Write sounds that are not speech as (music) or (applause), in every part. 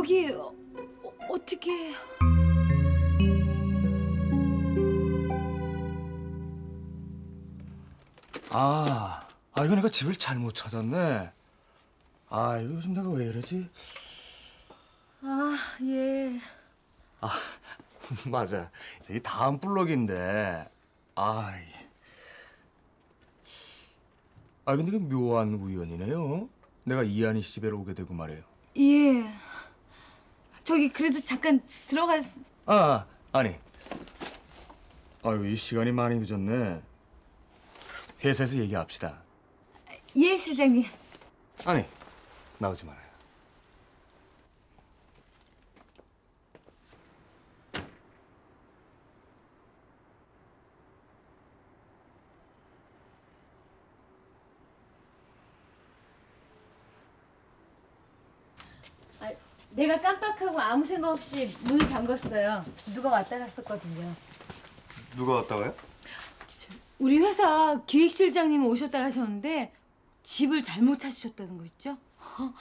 여기 어, 어떻게? 아, 아 이거 내가 집을 잘못 찾았네. 아, 이거 요즘 내가 왜 이러지? 아 예. (laughs) 맞아. 저기 다음 블럭인데. 아, 이- 아 근데 그 묘한 우연이네요. 내가 이한희 씨 집에 오게 되고 말이에요. 예. 저기 그래도 잠깐 들어가. 아, 아니. 아유, 이 시간이 많이 늦었네. 회사에서 얘기합시다. 예 실장님. 아니, 나오지 말아요. 내가 깜빡하고 아무 생각 없이 문을 잠갔어요. 누가 왔다 갔었거든요. 누가 왔다 가요? 우리 회사 기획실장님이 오셨다 가셨는데 집을 잘못 찾으셨다는 거 있죠? (laughs)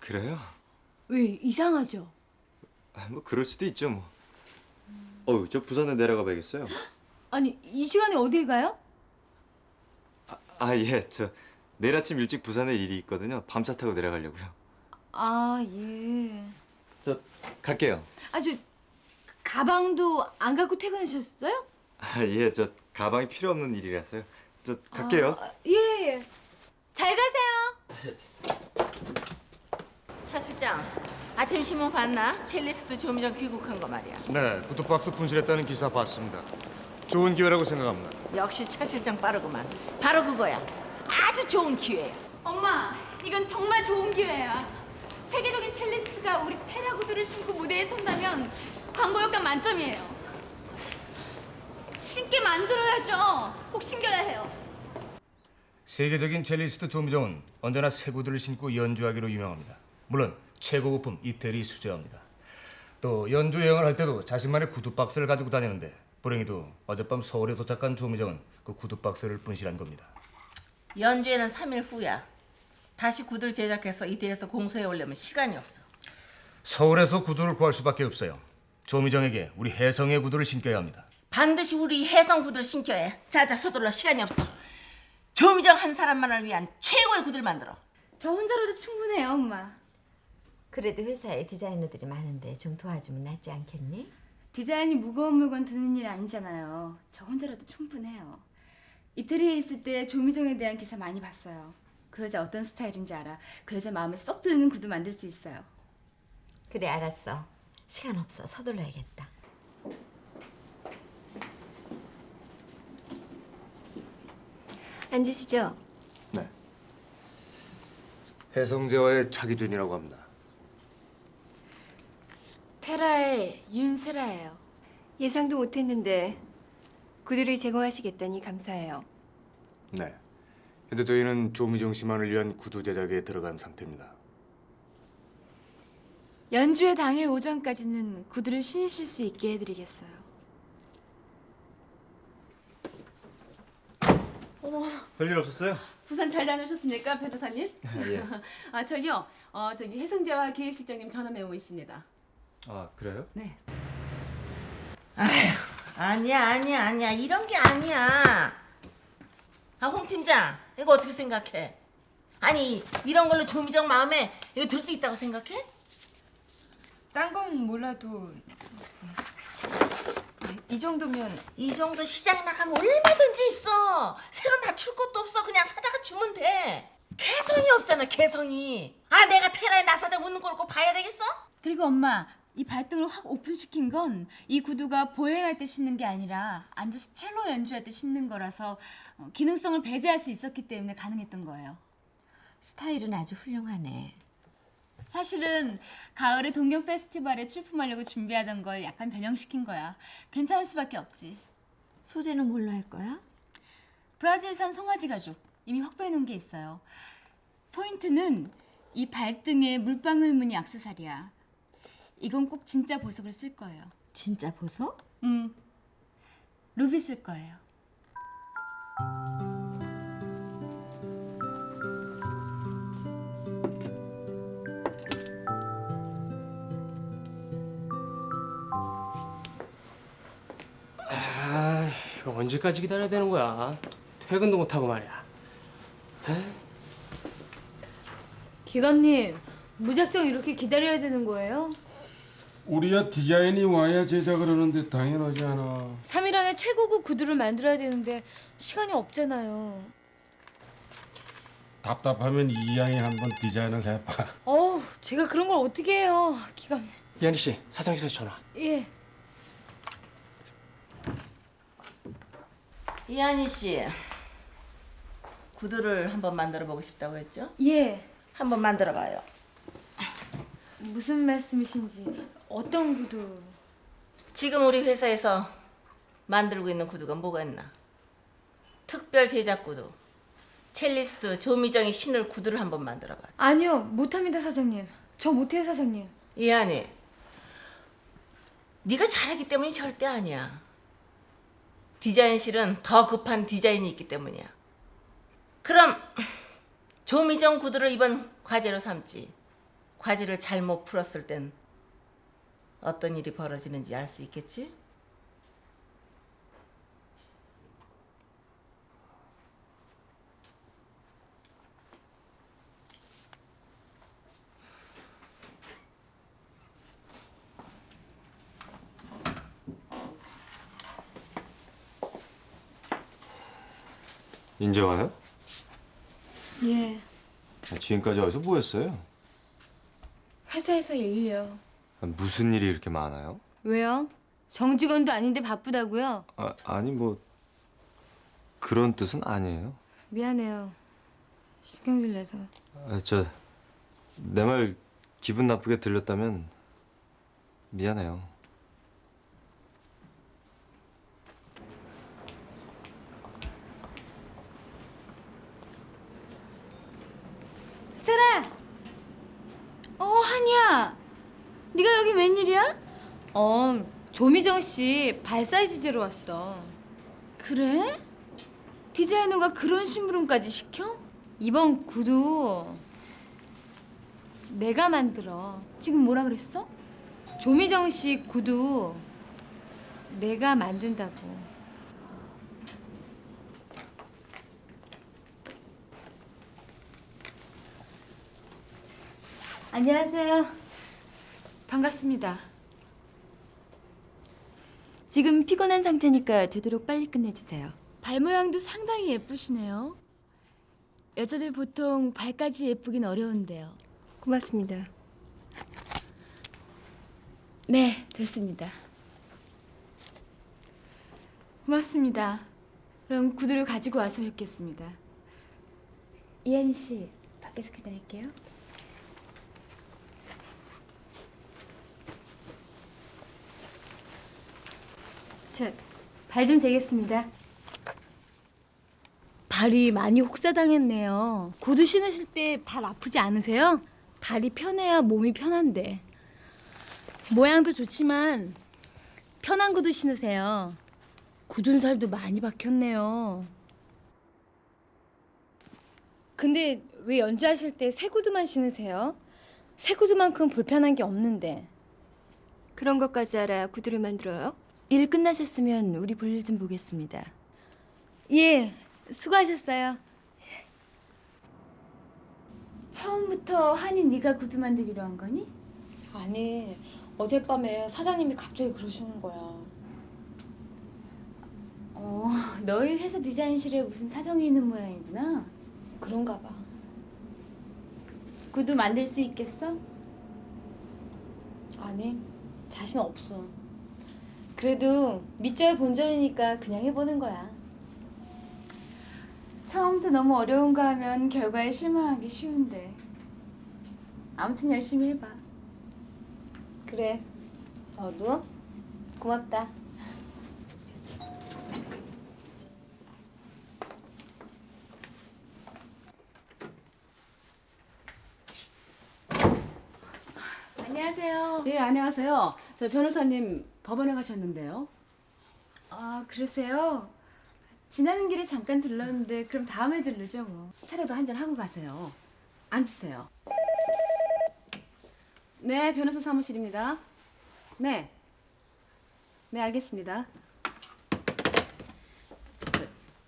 그래요? 왜 이상하죠? 아, 뭐 그럴 수도 있죠 뭐. 어우 저 부산에 내려가 봐야겠어요. (gasps) 아니 이 시간에 어딜 가요? 아 예, 저 내일 아침 일찍 부산에 일이 있거든요. 밤차 타고 내려가려고요. 아 예. 저 갈게요. 아주 가방도 안 갖고 퇴근하셨어요? 아 예, 저 가방이 필요 없는 일이라서요. 저 갈게요. 아, 예, 예. 잘 가세요. 차 실장, 아침 신문 봤나? 첼리스트 조미정 귀국한 거 말이야. 네, 구두박스 분실했다는 기사 봤습니다. 좋은 기회라고 생각합니다. 역시 차 실장 빠르구만. 바로 그거야. 아주 좋은 기회야. 엄마, 이건 정말 좋은 기회야. 세계적인 첼리스트가 우리 테라 구두를 신고 무대에 선다면 광고 효과 만점이에요. 신게 만들어야죠. 꼭 신겨야 해요. 세계적인 첼리스트 조미정은 언제나 새 구두를 신고 연주하기로 유명합니다. 물론 최고급품 이태리 수제화입니다. 또 연주 여행을 할 때도 자신만의 구두 박스를 가지고 다니는데 불행히도 어젯밤 서울에 도착한 조미정은 그 구두 박스를 분실한 겁니다. 연주에는 3일 후야. 다시 구두를 제작해서 이태리에서 공소해 오려면 시간이 없어. 서울에서 구두를 구할 수밖에 없어요. 조미정에게 우리 혜성의 구두를 신겨야 합니다. 반드시 우리 해성 구두를 신겨야 해. 자자 서둘러 시간이 없어. 조미정 한 사람만을 위한 최고의 구두를 만들어. 저 혼자로도 충분해요, 엄마. 그래도 회사에 디자이너들이 많은데 좀 도와주면 낫지 않겠니? 디자인이 무거운 물건 드는 일 아니잖아요. 저 혼자라도 충분해요. 이태리에 있을 때 조미정에 대한 기사 많이 봤어요. 그 여자 어떤 스타일인지 알아. 그 여자 마음에 쏙 드는 구두 만들 수 있어요. 그래 알았어. 시간 없어 서둘러야겠다. 앉으시죠. 네. 혜성제와의 차기준이라고 합니다. 테라의 윤세라예요. 예상도 못했는데 구두를 제공하시겠다니 감사해요. 네. 현재 저희는 조미정 씨만을 위한 구두 제작에 들어간 상태입니다. 연주회 당일 오전까지는 구두를 신으실 수 있게 해드리겠어요. 별일 없었어요? 부산 잘 다녀오셨습니까, 변호사님? 예. (laughs) 아 저기요, 어 저기 혜성재와 기획실장님 전화 메모 있습니다. 아 그래요? 네. 아니야 아니야 아니야 이런 게 아니야 아 홍 팀장 이거 어떻게 생각해? 아니 이런 걸로 조미정 마음에 이거 들 수 있다고 생각해? 딴 건 몰라도 이 정도면 이 정도 시장에 나가면 얼마든지 있어. 새로 맞출 것도 없어. 그냥 사다가 주면 돼. 개성이 없잖아 개성이. 아 내가 테라에 나서자 웃는 걸꼭 봐야 되겠어? 그리고 엄마, 이 발등을 확 오픈시킨 건 이 구두가 보행할 때 신는 게 아니라 앉아서 첼로 연주할 때 신는 거라서 어, 기능성을 배제할 수 있었기 때문에 가능했던 거예요. 스타일은 아주 훌륭하네. 사실은 가을에 동경 페스티벌에 출품하려고 준비하던 걸 약간 변형시킨 거야. 괜찮을 수밖에 없지. 소재는 뭘로 할 거야? 브라질산 송아지 가죽 이미 확보해 놓은 게 있어요. 포인트는 이 발등에 물방울 무늬 액세서리야. 이건 꼭 진짜 보석을 쓸 거예요. 진짜 보석? 음. 루비 쓸 거예요. 아, 이거 언제까지 기다려야 되는 거야? 퇴근도 못 하고 말이야. 기관님 무작정 이렇게 기다려야 되는 거예요? 우리야 디자인이 와야 제작을 하는데 당연하지 않아. 3일 안에 최고급 구두를 만들어야 되는데 시간이 없잖아요. 답답하면 이양이 한번 디자인을 해봐. 어우, 제가 그런 걸 어떻게 해요, 기감님. 이한희 씨 사장실에서 전화. 예. 이한희 씨 구두를 한번 만들어 보고 싶다고 했죠? 예. 한번 만들어 봐요. 무슨 말씀이신지 어떤 구두? 지금 우리 회사에서 만들고 있는 구두가 뭐가 있나? 특별 제작 구두. 첼리스트 조미정이 신을 구두를 한번 만들어 봐. 아니요, 못합니다, 사장님. 저 못해요, 사장님. 이한이, 네가 잘하기 때문이 절대 아니야. 디자인실은 더 급한 디자인이 있기 때문이야. 그럼 조미정 구두를 이번 과제로 삼지. 과제를 잘못 풀었을 땐 어떤 일이 벌어지는지 알 수 있겠지? 이제 와요? 예. 아, 지금까지 와서 뭐 했어요? 회사에서 일요. 아, 무슨 일이 이렇게 많아요? 왜요? 정직원도 아닌데 바쁘다고요? 아, 아니 뭐 그런 뜻은 아니에요. 미안해요. 신경질 내서. 아, 저내 말 기분 나쁘게 들렸다면 미안해요. 세라! 어, 한이야. 네가 여기 웬일이야? 어, 조미정 씨 발 사이즈제로 왔어. 그래? 디자이너가 그런 심부름까지 시켜? 이번 구두 내가 만들어. 지금 뭐라 그랬어? 조미정 씨 구두 내가 만든다고. 안녕하세요. 반갑습니다. 지금 피곤한 상태니까 되도록 빨리 끝내주세요. 발 모양도 상당히 예쁘시네요. 여자들 보통 발까지 예쁘긴 어려운데요. 고맙습니다. 네, 됐습니다. 고맙습니다. 그럼 구두를 가지고 와서 뵙겠습니다. 이한희 씨, 밖에서 기다릴게요. 발 좀 재겠습니다. 발이 많이 혹사당했네요. 구두 신으실 때 발 아프지 않으세요? 발이 편해야 몸이 편한데. 모양도 좋지만 편한 구두 신으세요. 굳은 살도 많이 박혔네요. 근데 왜 연주하실 때 새 구두만 신으세요? 새 구두만큼 불편한 게 없는데. 그런 것까지 알아야 구두를 만들어요? 일 끝나셨으면 우리 볼일 좀 보겠습니다. 예, 수고하셨어요. 처음부터 한이 네가 구두 만들기로 한 거니? 아니, 어젯밤에 사장님이 갑자기 그러시는 거야. 어, 너희 회사 디자인실에 무슨 사정이 있는 모양이구나. 그런가 봐. 구두 만들 수 있겠어? 아니, 자신 없어. 그래도 밑져야 본전이니까 그냥 해보는 거야. 처음부터 너무 어려운 거 하면 결과에 실망하기 쉬운데. 아무튼 열심히 해봐. 그래. 너도 고맙다. 안녕하세요. 네, 안녕하세요. 저 변호사님 법원에 가셨는데요. 아, 그러세요? 지나는 길에 잠깐 들렀는데 그럼 다음에 들르죠 뭐. 차라도 한잔 하고 가세요. 앉으세요. 네, 변호사 사무실입니다. 네. 네, 알겠습니다.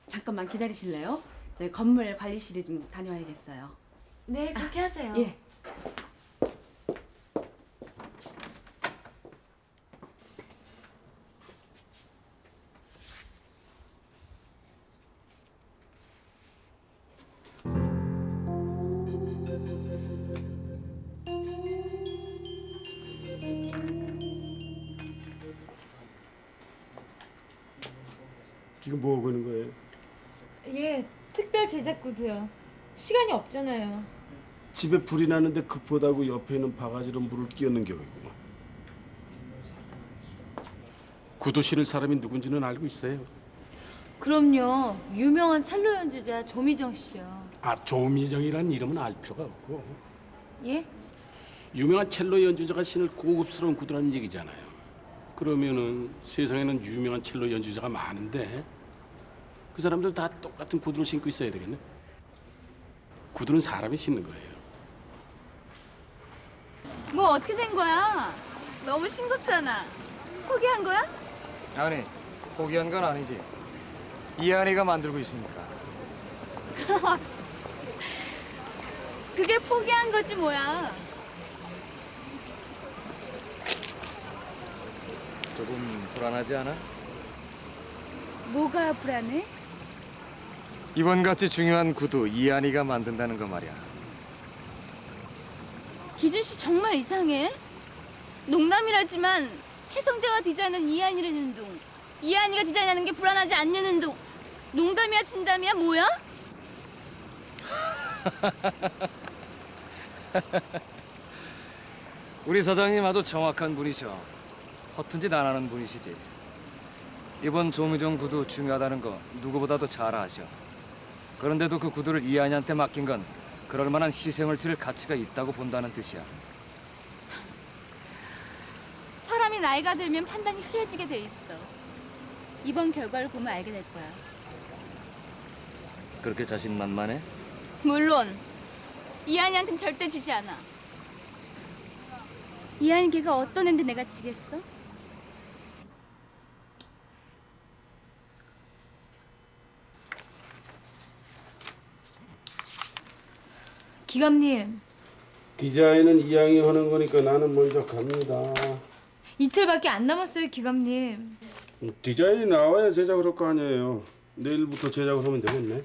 잠깐만 기다리실래요? 저희 건물 관리실에 좀 다녀와야겠어요. 네, 그렇게 하세요. 예. 지금 뭐 하고 있는 거예요? 예, 특별 제작 구두요. 시간이 없잖아요. 집에 불이 나는데 급하다고 옆에 있는 바가지로 물을 끼얹는 격이구만. 구두 실을 사람이 누군지는 알고 있어요. 그럼요. 유명한 첼로 연주자 조미정 씨요. 아 조미정이라는 이름은 알 필요가 없고 예? 유명한 첼로 연주자가 신을 고급스러운 구두라는 얘기잖아요. 그러면은 세상에는 유명한 첼로 연주자가 많은데 그 사람들 다 똑같은 구두를 신고 있어야 되겠네. 구두는 사람이 신는 거예요. 뭐 어떻게 된 거야? 너무 싱겁잖아. 포기한 거야? 아니 포기한 건 아니지. 이한이가 만들고 있으니까. (laughs) 그게 포기한 거지 뭐야. 조금 불안하지 않아? 뭐가 불안해? 이번 같이 중요한 구두 이한이가 만든다는 거 말이야. 기준 씨 정말 이상해. 농담이라지만 혜성재가 디자인한 이한이라는 둥, 이한이가 디자인하는 게 불안하지 않냐는 둥. 농담이야 진담이야 뭐야? (laughs) 우리 사장님 아주 정확한 분이셔. 허튼 짓 안 하는 분이시지. 이번 조미정 구두 중요하다는 거 누구보다도 잘 아셔. 그런데도 그 구두를 이한이한테 맡긴 건 그럴 만한 희생을 치를 가치가 있다고 본다는 뜻이야. 사람이 나이가 들면 판단이 흐려지게 돼 있어. 이번 결과를 보면 알게 될 거야. 그렇게 자신 만만해? 물론 이한이한텐 절대 지지 않아. 이한이 걔가 어떤 애인데 내가 지겠어? 기감님, 디자인은 이양이 하는 거니까 나는 먼저 갑니다. 이틀밖에 안 남았어요, 기감님. 음, 디자인이 나와야 제작을 할 거 아니에요. 내일부터 제작을 하면 되겠네.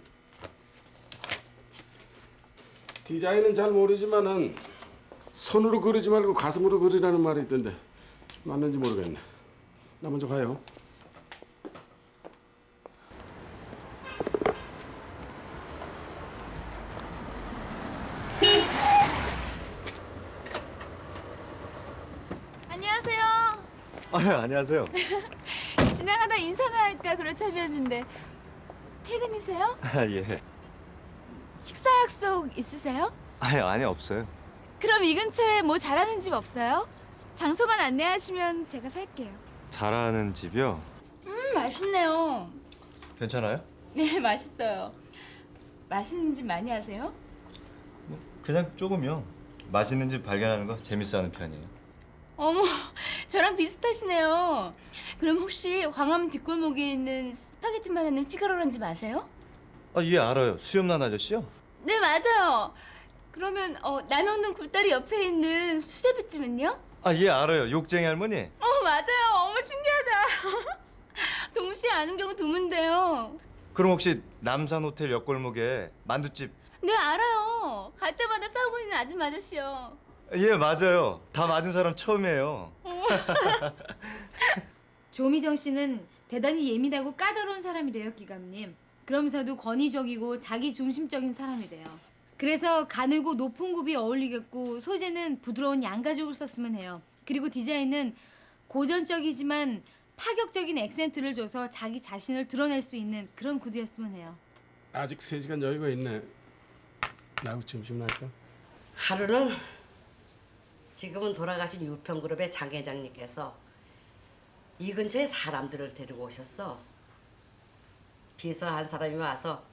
디자인은 잘 모르지만은 손으로 그리지 말고 가슴으로 그리라는 말이 있던데 맞는지 모르겠네. 나 먼저 가요. 아 안녕하세요. (laughs) 지나가다 인사나 할까 그럴 참이었는데 퇴근이세요? 아 예. 식사 약속 있으세요? 아니 아니 없어요. 그럼 이 근처에 뭐 잘하는 집 없어요? 장소만 안내하시면 제가 살게요. 잘하는 집이요. 음 맛있네요. 괜찮아요? 네 (laughs) 맛있어요. 맛있는 집 많이 하세요? 그냥 조금요. 맛있는 집 발견하는 거 재밌어하는 편이에요. 어머 (laughs) 저랑 비슷하시네요. 그럼 혹시 광화문 뒷골목에 있는 스파게티만 하는 피가로란 집 아세요? 아 예 알아요. 수염난 아저씨요? 네 맞아요. 그러면 어, 남영동 굴다리 옆에 있는 수제비집은요? 아 예 알아요. 욕쟁이 할머니. 어 맞아요. 어머 신기하다. (laughs) 동시에 아는 경우 드문데요. 그럼 혹시 남산 호텔 옆골목에 만두집? 네 알아요. 갈 때마다 싸우고 있는 아줌마 아저씨요. 예 맞아요. 다 맞은 사람 처음이에요. (laughs) 조미정 씨는 대단히 예민하고 까다로운 사람이래요, 기감님. 그러면서도 권위적이고 자기 중심적인 사람이래요. 그래서 가늘고 높은 굽이 어울리겠고 소재는 부드러운 양가죽을 썼으면 해요. 그리고 디자인은 고전적이지만 파격적인 액센트를 줘서 자기 자신을 드러낼 수 있는 그런 구두였으면 해요. 아직 3시간 여유가 있네. 나하고 점심 날까? 하루는 지금은 돌아가신 유평그룹의 장 회장님께서 이 근처에 사람들을 데리고 오셨어. 비서 한 사람이 와서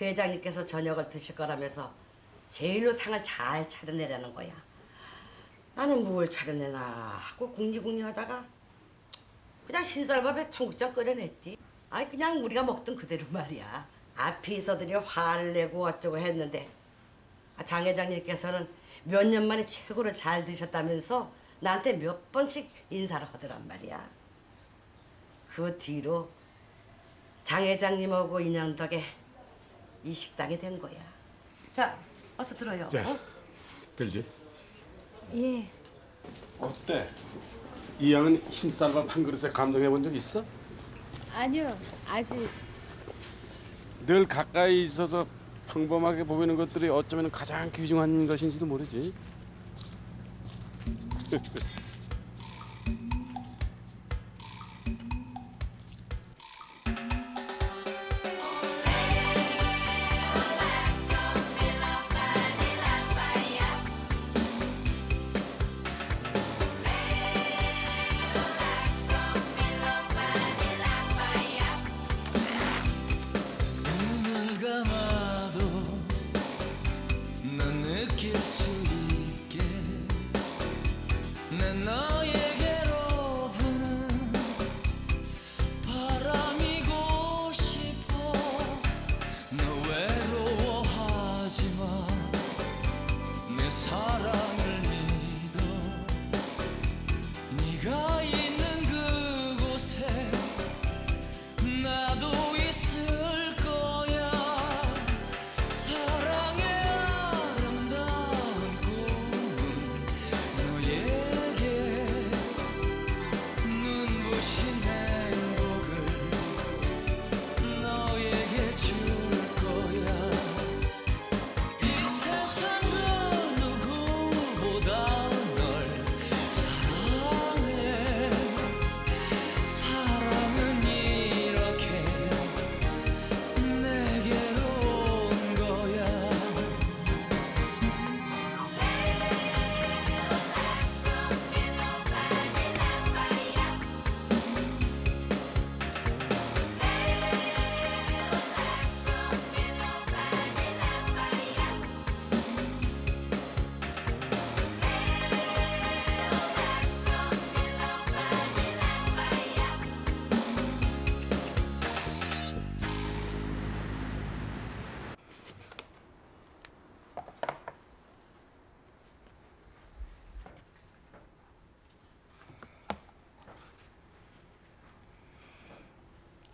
회장님께서 저녁을 드실 거라면서 제일로 상을 잘 차려내라는 거야. 나는 뭘 차려내나 하고 궁리궁리 하다가 그냥 흰쌀밥에 청국장 끓여냈지. 아니 그냥 우리가 먹던 그대로 말이야. 아 비서들이 화를 내고 어쩌고 했는데 아, 장 회장님께서는 몇 년 만에 최고로 잘 드셨다면서 나한테 몇 번씩 인사를 하더란 말이야. 그 뒤로 장 회장님하고 인연 덕에 이 식당이 된 거야. 자, 어서 들어요. 자, 어? 들지? 예. 어때? 이 양은 흰쌀밥 한 그릇에 감동해 본 적 있어? 아니요. 아직 늘 가까이 있어서 평범하게 보이는 것들이 어쩌면 가장 귀중한 것인지도 모르지. (laughs)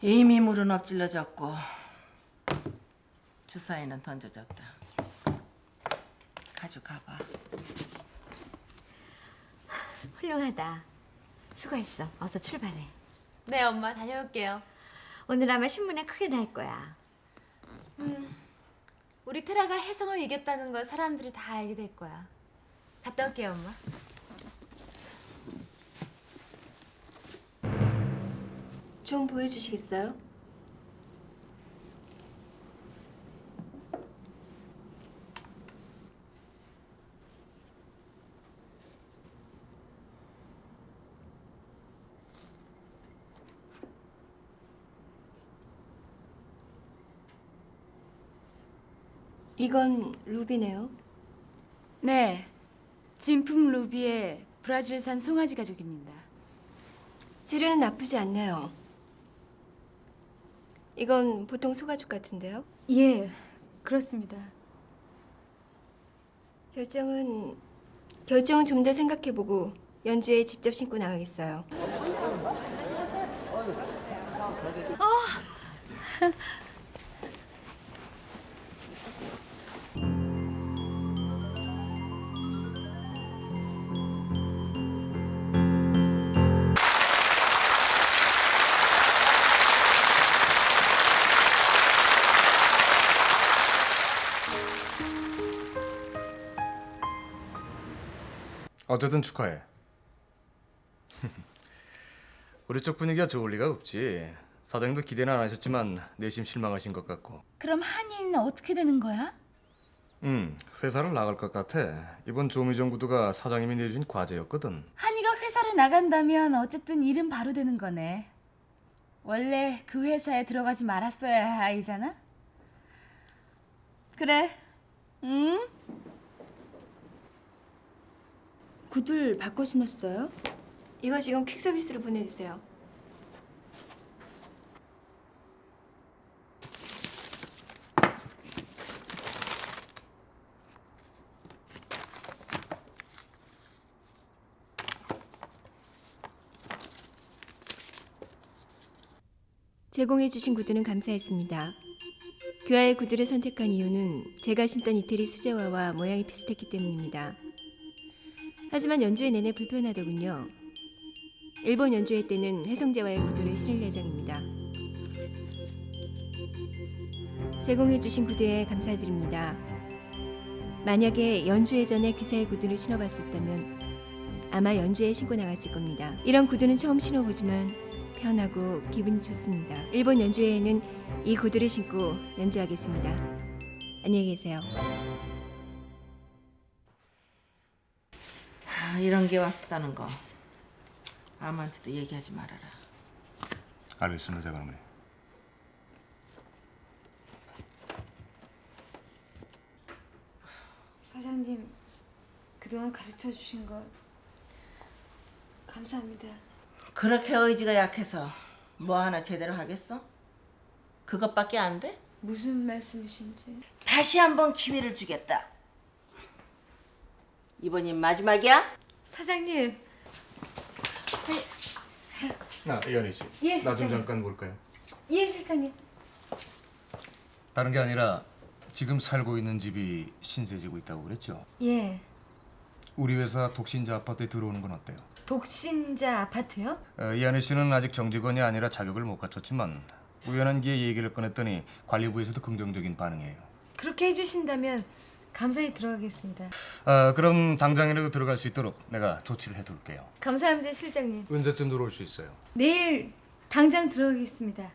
이미 물은 엎질러졌고 주사위는 던져졌다. 가져가봐. 훌륭하다. 수고했어. 어서 출발해. 네, 엄마 다녀올게요. 오늘 아마 신문에 크게 날 거야. 우리 테라가 혜성을 이겼다는 걸 사람들이 다 알게 될 거야. 갔다 올게요, 엄마. 좀 보여주시겠어요? 이건 루비네요. 네, 진품 루비의 브라질산 송아지 가족입니다. 재료는 나쁘지 않네요. 이건 보통 소가죽 같은데요? 예. 그렇습니다. 결정은 결정은 좀 더 생각해보고 연주에 직접 신고 나가겠어요. 어쨌든 축하해. (laughs) 우리 쪽 분위기가 좋을 리가 없지. 사장님도 기대는 안 하셨지만 내심 실망하신 것 같고. 그럼 한이는 어떻게 되는 거야? 음, 회사를 나갈 것 같아. 이번 조미정 구두가 사장님이 내주신 과제였거든. 한이가 회사를 나간다면 어쨌든 일은 바로 되는 거네. 원래 그 회사에 들어가지 말았어야 할 아이잖아. 그래. 응? 구들 바꿔 신었어요? 이거 지금 퀵 서비스로 보내주세요. 제공해주신 구두는 감사했습니다. 교화의 구두를 선택한 이유는 제가 신던 이태리 수제화와 모양이 비슷했기 때문입니다. 하지만 연주회 내내 불편하더군요. 일본 연주회 때는 혜성제와의 구두를 신을 예정입니다. 제공해주신 구두에 감사드립니다. 만약에 연주회 전에 기사의 구두를 신어봤었다면 아마 연주회에 신고 나갔을 겁니다. 이런 구두는 처음 신어보지만 편하고 기분이 좋습니다. 일본 연주회에는 이 구두를 신고 연주하겠습니다. 안녕히 계세요. 이런 게 왔었다는 거 아무한테도 얘기하지 말아라. 알겠습니다, 장관님. 사장님 그동안 가르쳐 주신 거 감사합니다. 그렇게 의지가 약해서 뭐 하나 제대로 하겠어? 그것밖에 안 돼? 무슨 말씀이신지. 다시 한번 기회를 주겠다. 이번이 마지막이야? 사장님. 아, 이현희 씨. 예, 나 좀 실장님. 잠깐 볼까요? 예 실장님. 다른 게 아니라 지금 살고 있는 집이 신세지고 있다고 그랬죠? 예. 우리 회사 독신자 아파트에 들어오는 건 어때요? 독신자 아파트요? 어, 이한희 씨는 아직 정직원이 아니라 자격을 못 갖췄지만 우연한 기회에 얘기를 꺼냈더니 관리부에서도 긍정적인 반응이에요. 그렇게 해주신다면 감사히 들어가겠습니다. 아, 그럼 당장이라도 들어갈 수 있도록 내가 조치를 해둘게요. 감사합니다 실장님. 언제쯤 들어올 수 있어요? 내일 당장 들어가겠습니다.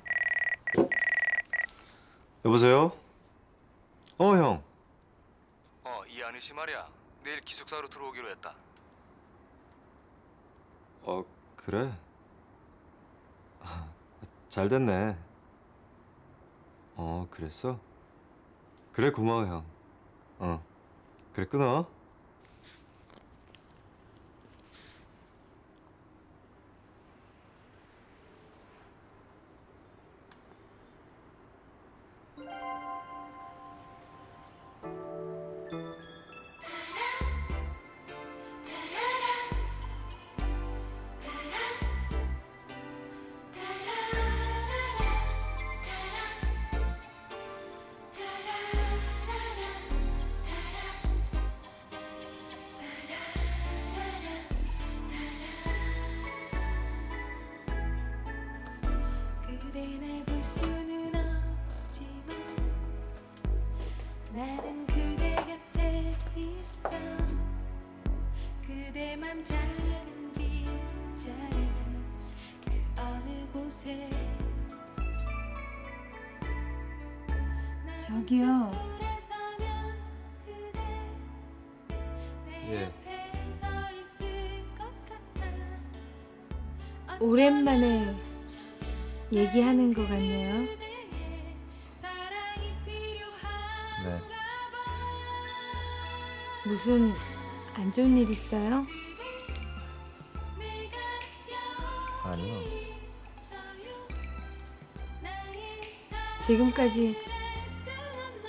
여보세요? 어, 형. 어, 이한희 씨 말이야. 내일 기숙사로 들어오기로 했다. 어, 그래? 아, 잘 됐네. 어, 그랬어? 그래, 고마워, 형. 어, 그래, 끊어. 저기요. 예. 오랜만에 얘기하는 것 같네요. 네. 무슨 안 좋은 일 있어요? 아니요. 지금까지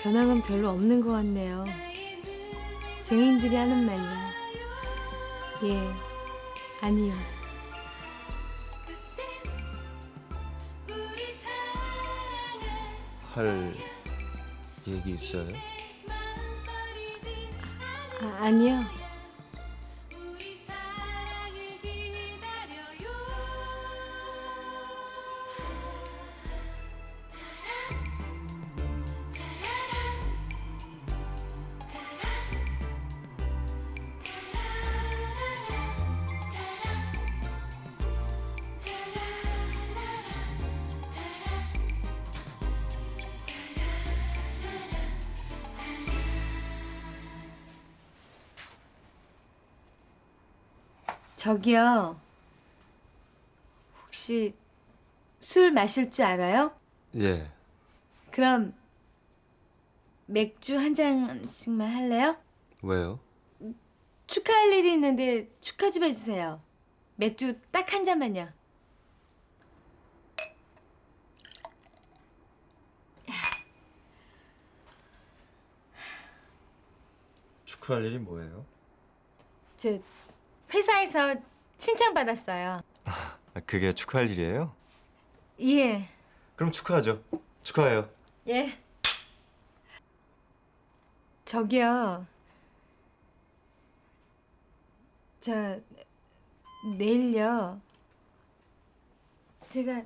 변화는 별로 없는 것 같네요. 증인들이 하는 말로. 예, 아니요. 할 얘기 있어요? 아, 아니요. 저기요. 혹시 술 마실 줄 알아요? 예. 그럼 맥주 한 잔씩만 할래요? 왜요? 축하할 일이 있는데 축하 좀 해주세요. 맥주 딱 한 잔만요. 축하할 일이 뭐예요? 저 회사에서 칭찬받았어요. 아, 그게 축하할 일이에요? 예. 그럼 축하하죠. 축하해요. 예. 저기요. 저 내일요. 제가